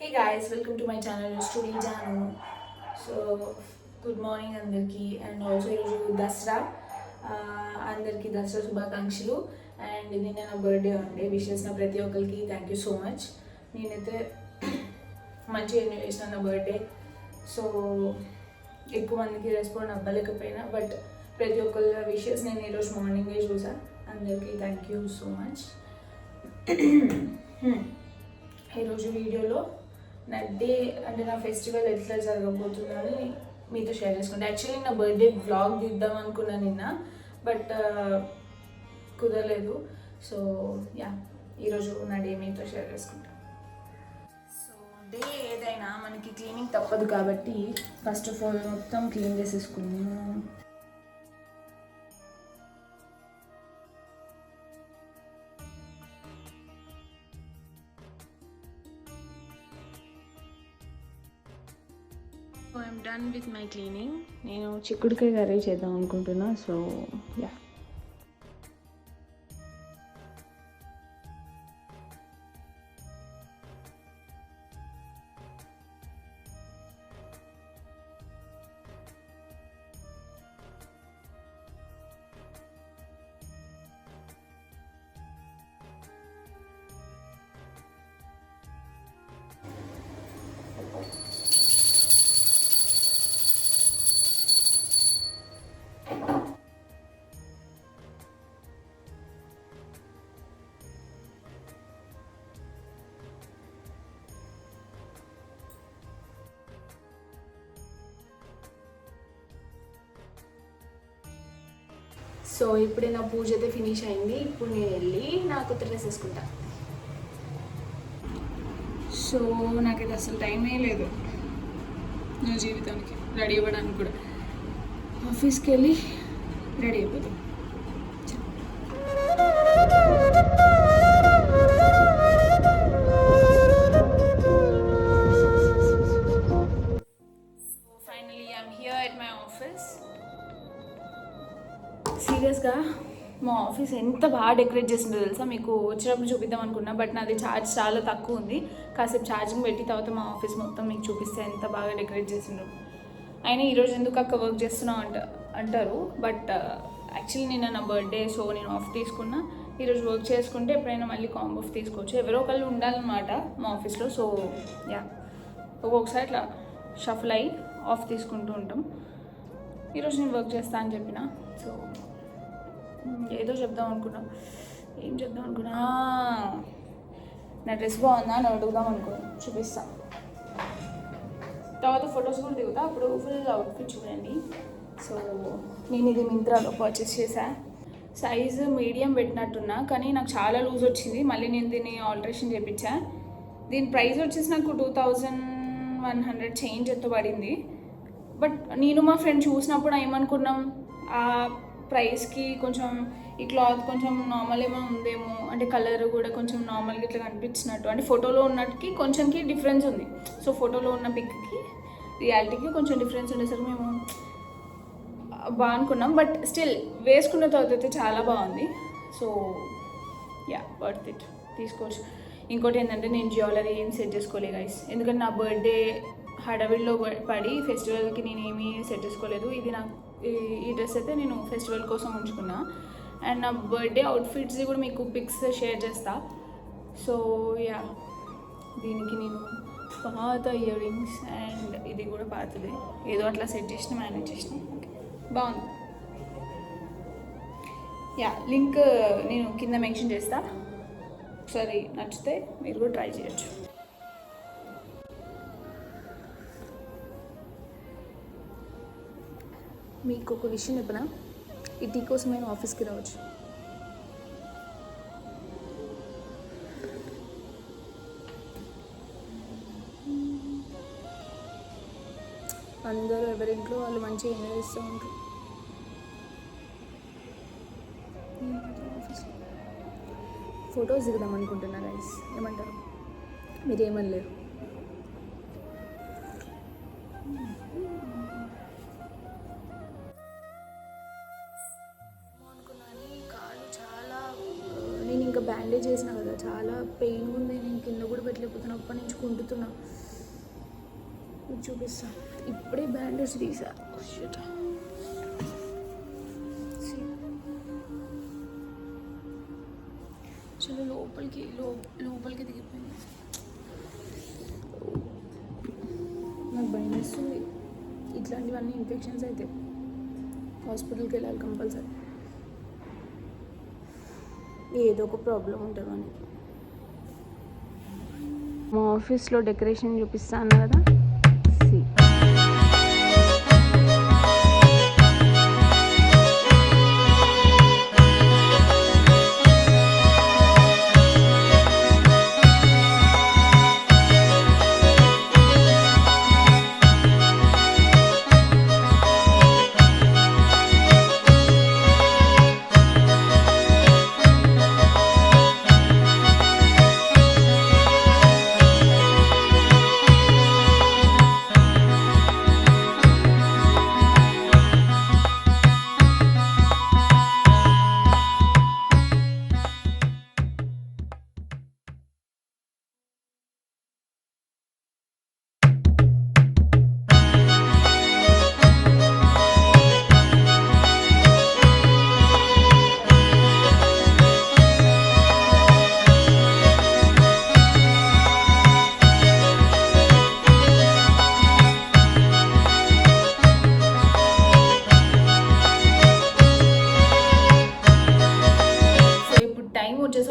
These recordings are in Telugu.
Hey guys welcome to my channel study Janu so good morning అందరికీ అండ్ ఆల్సో ఈరోజు దసరా. అందరికీ దసరా శుభాకాంక్షలు. అండ్ నిన్న నా బర్త్డే ఉండే. విషెస్ నా ప్రతి ఒక్కరికి. థ్యాంక్ యూ సో మచ్ నేనైతే మంచిగా ఎంజాయ్ చేసిన నా బర్త్డే సో ఎక్కువ మందికి రెస్పాండ్ అవ్వలేకపోయినా బట్ ప్రతి ఒక్కళ్ళ విషెస్ నేను ఈరోజు మార్నింగే చూసా. అందరికీ థ్యాంక్ యూ సో మచ్ ఈరోజు వీడియోలో నా డే అంటే నా ఫెస్టివల్ ఎట్లా జరగబోతుందని మీతో షేర్ చేసుకుంటా. యాక్చువల్లీ నా బర్త్డే బ్లాగ్ తీద్దాం అనుకున్నా నిన్న బట్ uh, కుదరలేదు. సో యా ఈరోజు నా డే మీతో షేర్ చేసుకుంటా. సో డే ఏదైనా మనకి క్లీనింగ్ తప్పదు కాబట్టి ఫస్ట్ ఆఫ్ ఆల్ మొత్తం క్లీన్ చేసేసుకున్నాను so I'm done with my cleaning నేను చిక్కుడుకాయ కర్రీ చేద్దాం అనుకుంటున్నా సో యా సో ఇప్పుడే నా పూజ అయితే ఫినిష్ అయింది. ఇప్పుడు నేను వెళ్ళి నా కొత్త డ్రెస్ వేసుకుంటా. సో నాకైతే అసలు టైమే లేదు నా జీవితానికి. రెడీ అవ్వడానికి కూడా. ఆఫీస్కి వెళ్ళి రెడీ అయిపోతాం. ఆఫీస్ ఎంత బాగా డెకరేట్ చేసిందో తెలుసా? మీకు వచ్చినప్పుడు చూపిద్దాం అనుకున్నా బట్ నాది ఛార్జ్ చాలా తక్కువ ఉంది. కాసేపు ఛార్జింగ్ పెట్టి తర్వాత మా ఆఫీస్ మొత్తం మీకు చూపిస్తే ఎంత బాగా డెకరేట్ చేసిండ్రు. అయినా ఈరోజు ఎందుకు అక్క వర్క్ చేస్తున్నావు అంట అంటారు బట్ యాక్చువల్లీ నిన్న నా బర్త్డే సో నేను ఆఫ్ తీసుకున్నా. ఈరోజు వర్క్ చేసుకుంటే ఎప్పుడైనా మళ్ళీ కాంబ్ ఆఫ్ తీసుకోవచ్చు. ఎవరో ఒకళ్ళు ఉండాలన్నమాట మా ఆఫీస్లో సో యా. ఒక్కొక్కసారి ఇట్లా షఫల్ అయ్యి ఆఫ్ తీసుకుంటూ ఉంటాం. ఈరోజు నేను వర్క్ చేస్తా అని చెప్పిన సో ఏదో చెప్దాం అనుకున్నా. ఏం చెప్దాం అనుకున్నా? నా డ్రెస్ బాగుందా? అని అడుగుదాం అనుకో చూపిస్తా. తర్వాత ఫొటోస్ కూడా దిగుతా. అప్పుడు ఫుల్ అవుట్ఫిట్ చూడండి సో నేను ఇది మింత్రాలో పర్చేస్ చేశా. సైజు మీడియం పెట్టినట్టున్నా కానీ నాకు చాలా లూజ్ వచ్చింది. మళ్ళీ నేను దీన్ని ఆల్టరేషన్ చేయించా దీని ప్రైస్ వచ్చేసి నాకు two thousand one hundred change ఎంతో పడింది. బట్ నేను మా ఫ్రెండ్ చూసినప్పుడు ఏమనుకున్నాం? ఆ ప్రైస్కి కొంచెం ఈ క్లాత్ కొంచెం నార్మల్ ఏమో ఉందేమో అంటే కలర్ కూడా కొంచెం నార్మల్గా ఇట్లా కనిపించినట్టు. అంటే ఫోటోలో ఉన్నట్టుకి కొంచెంకి డిఫరెన్స్ ఉంది. సో ఫోటోలో ఉన్న పిక్కి రియాలిటీకి కొంచెం డిఫరెన్స్ ఉండేసరికి మేము బాగా అనుకున్నాం. బట్ స్టిల్ వేసుకున్న తర్వాత అయితే చాలా బాగుంది. So yeah worth it. తీసుకోవచ్చు. ఇంకోటి ఏంటంటే నేను జ్యువెలరీ ఏం సెట్ చేసుకోలే గైస్ ఎందుకంటే నా బర్త్డే హడావిడిలో పడి ఫెస్టివల్కి నేను ఏమీ సెట్ చేసుకోలేదు. ఇది నాకు ఈ- ఈ డ్రెస్ అయితే నేను ఫెస్టివల్ కోసం ఉంచుకున్నా. అండ్ నా బర్త్డే అవుట్ఫిట్స్ కూడా మీకు పిక్స్ షేర్ చేస్తా. సో యా దీనికి నేను పాత ఇయర్ రింగ్స్ అండ్ ఇది కూడా పాతది. ఏదో అట్లా సెట్ చేసిన మేనేజ్ చేసిన. బాగుంది. యా లింక్ నేను కింద మెన్షన్ చేస్తాను ఒకసారి నచ్చితే మీరు కూడా ట్రై చేయొచ్చు. మీకు ఒక విషయం చెప్పనా? ఈ టీ కోసం నేను ఆఫీస్కి రావచ్చు. అందరూ ఎవరింట్లో వాళ్ళు మంచిగా ఎంజాయ్ చేస్తూ ఉంటారు? ఫొటోస్ దిగుదాం అనుకుంటున్నా గైస్ ఏమంటారు? మీరు ఏమనలేరు ఇంకా బ్యాండేజ్ చేసిన కదా చాలా పెయిన్ ఉంది. నేను కింద కూడా పెట్టలేకపోతున్నా అప్పటి నుంచి కుంటుతున్నా. చూపిస్తాను చూపిస్తా. ఇప్పుడే బ్యాండేజ్ తీసా. Oh, లోపలికి లో లోపలికి దిగిపోయింది నాకు భయం వేస్తుంది ఇట్లాంటివన్నీ ఇన్ఫెక్షన్స్ అయితే హాస్పిటల్కి వెళ్ళాలి కంపల్సరీ ఏదో ఒక ప్రాబ్లం ఉంటుంది మా ఆఫీస్లో డెకరేషన్ చూపిస్తాను కదా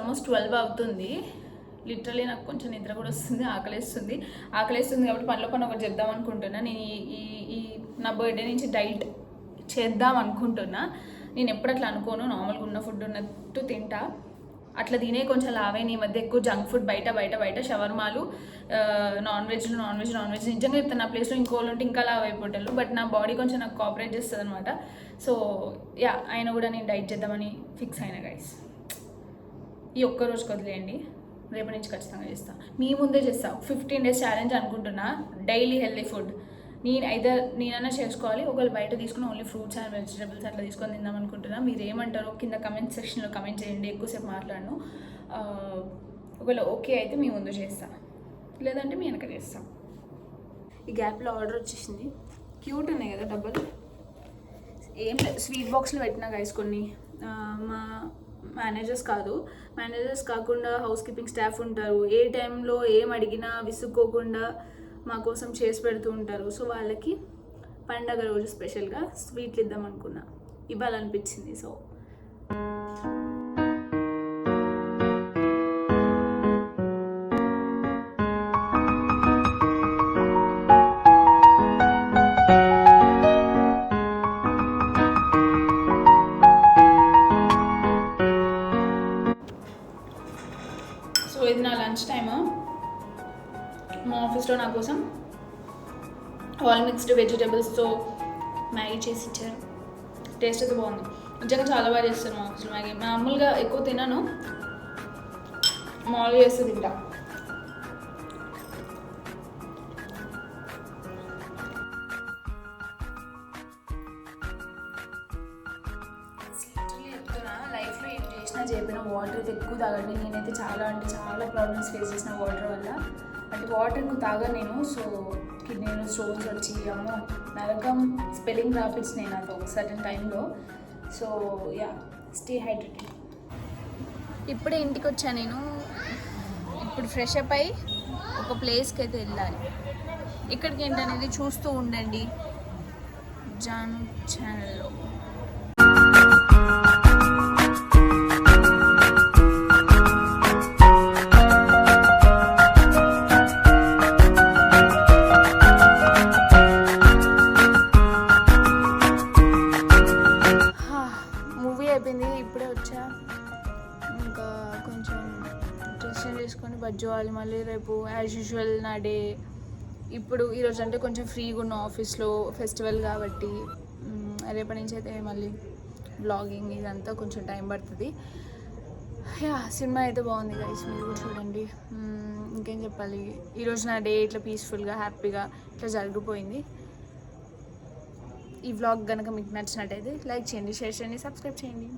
ఆల్మోస్ట్ ట్వెల్వ్ అవుతుంది. లిటరలీ నాకు కొంచెం నిద్ర కూడా వస్తుంది ఆకలేస్తుంది. ఆకలేస్తుంది కాబట్టి పనిలో పని ఒకటి చేద్దాం అనుకుంటున్నా. నేను ఈ ఈ- ఈ నా బర్త్డే నుంచి డైట్ చేద్దాం అనుకుంటున్నా. నేను ఎప్పుడు అట్లా అనుకోను. నార్మల్గా ఉన్న ఫుడ్ ఉన్నట్టు తింటా. అట్లా తినే కొంచెం లావైన ఈ మధ్య ఎక్కువ జంక్ ఫుడ్ బయట బయట బయట షవర్మాలు నాన్ వెజ్లు నాన్ వెజ్ నాన్ వెజ్ నిజంగా చెప్తాను నా ప్లేస్లో ఇంకోళ్ళు ఉంటే ఇంకా లావ్ అయిపోతారు బట్ నా బాడీ కొంచెం నాకు కోఆపరేట్ చేస్తుంది అనమాట సో యా ఆయన కూడా నేను డైట్ చేద్దామని ఫిక్స్ అయిన గైస్ ఈ ఒక్క రోజుకి వదిలేయండి. రేపటి నుంచి ఖచ్చితంగా చేస్తా. మీ ముందే చేస్తా. ఫిఫ్టీన్ డేస్ ఛాలెంజ్ అనుకుంటున్నా. డైలీ హెల్తీ ఫుడ్ నేను అయితే నేనైనా చేసుకోవాలి ఒకవేళ బయట తీసుకుని ఓన్లీ ఫ్రూట్స్ అండ్ వెజిటబుల్స్ అట్లా తీసుకొని తిందాం అనుకుంటున్నా. మీరు ఏమంటారో కింద కమెంట్ సెక్షన్లో కమెంట్ చేయండి. ఎక్కువసేపు మాట్లాడను. ఒకవేళ ఓకే అయితే మీ ముందు చేస్తా. లేదంటే మీ వెనక చేస్తా. ఈ గ్యాప్లో ఆర్డర్ వచ్చేసింది. క్యూట్ ఉన్నాయి కదా డబ్బులు. ఏం లేదు స్వీట్ బాక్స్లో పెట్టినా గైస్ కొన్ని. మా మేనేజర్స్ కాదు. మేనేజర్స్ కాకుండా హౌస్ కీపింగ్ స్టాఫ్ ఉంటారు. ఏ టైంలో ఏం అడిగినా విసుక్కోకుండా మా కోసం చేసి పెడుతూ ఉంటారు. సో వాళ్ళకి పండగ రోజు స్పెషల్గా స్వీట్లు ఇద్దాం అనుకున్నా. ఇవ్వాలనిపించింది. సో ఇది నా లంచ్ టైమ్. మా ఆఫీస్లో నా కోసం ఆల్ మిక్స్డ్ వెజిటేబుల్స్తో మ్యాగీ చేసి ఇచ్చారు. టేస్ట్ అయితే బాగుంది. నిజంగా చాలా బాగా చేస్తారు మా ఆఫీస్లో మ్యాగీ. మామూలుగా ఎక్కువ తినను. మామూలుగా చేస్తే తింటా. అయితే ఎక్కువ తాగండి. నేనైతే చాలా అంటే చాలా ప్రాబ్లమ్స్ ఫేస్ చేసిన వాటర్ వల్ల. అంటే వాటర్ ఎక్కువ తాగా నేను. సో కిడ్నీలో స్టోన్స్ వచ్చి అమ్మో నరకం. స్పెల్లింగ్ రాపించినాయి నాకు ఒక సర్టన్ టైంలో సో యా స్టే హైడ్రేటెడ్ ఇప్పుడే ఇంటికి వచ్చా నేను. ఇప్పుడు ఫ్రెష్ అప్ అయి ఒక ప్లేస్కి అయితే వెళ్ళాలి. ఇక్కడికి ఏంటనేది చూస్తూ ఉండండి. జాను ఛానల్ డ్రెస్ చేసుకొని బజ్జోవాలి మళ్ళీ రేపు యాజ్ యూజువల్ నా డే. ఇప్పుడు ఈరోజు అంటే కొంచెం ఫ్రీగా ఉన్న ఆఫీస్లో ఫెస్టివల్ కాబట్టి రేపటి నుంచి అయితే మళ్ళీ బ్లాగింగ్ ఇదంతా కొంచెం టైం పడుతుంది. యా సినిమా అయితే బాగుంది గైస్ మీరు కూడా చూడండి. ఇంకేం చెప్పాలి? ఈరోజు నా డే ఇట్లా పీస్ఫుల్గా హ్యాపీగా ఇట్లా జరిగిపోయింది ఈ వ్లాగ్ కనుక మీకు నచ్చినట్టయితే లైక్ చేయండి షేర్ చేయండి సబ్స్క్రైబ్ చేయండి.